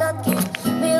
got me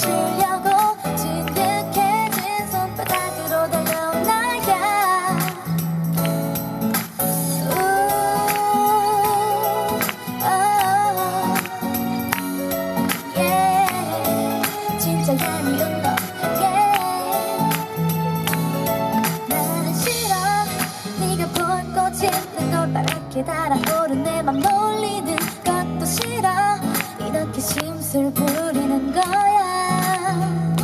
주려고 진득해진 손바닥으로 달려온 나야 우, oh, yeah. 진짜 얄미운 너 yeah. 나는 싫어 네가 본 꽃이 걸 바랗게 달아오른 내맘 놀리는 것도 싫어 이렇게 심술 부리는 거야 love.